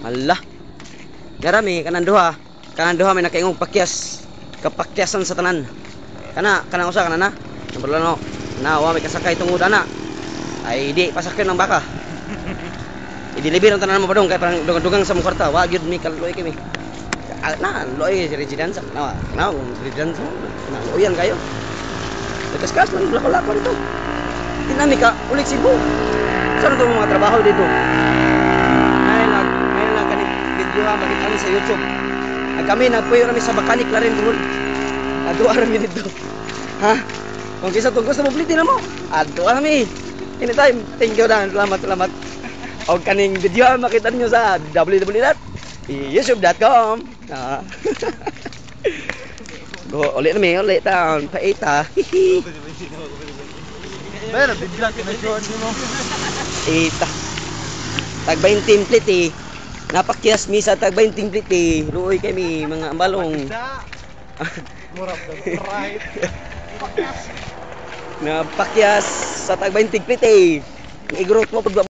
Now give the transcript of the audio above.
Hala. Garami kanan duha. Kanan duha may nakaingong pakyas. Kapakyasan sa tanan. Kana kana usa kana na. Number no. Na wa may kasakay tungod ana. Ay di pasakyan ng baka. Idilibir ang tanan mo padong kay parang dugang-dugang sa mong kwarta. Wa gyud mi kaloy kami. Na, loy si residence. Na, na, residence. Na, loyan kayo. Nagkaskas man lako-lako dito. Dinamika, ulit Cebu. Saan ito mga trabaho dito? Ha, makita kami sa YouTube. At kami, nagpuyo kami sa mechanic na rin doon. Adwa kami dito. Ha? Kung kisa tungkol sa mobility na mo, adwa kami. Anytime, thank you na. Salamat, salamat. O kaning video makita niyo sa www.youtube.com Ah. Go, ulit na may, ulit taon. Paita. Pero, biglang kinasyon mo. Ita. Tag 20 pliti. Napakyas mi sa tag 20 pliti. Luoy kami mga balong. Murag right. Napakyas sa tag 20 pliti. Igrot mo pag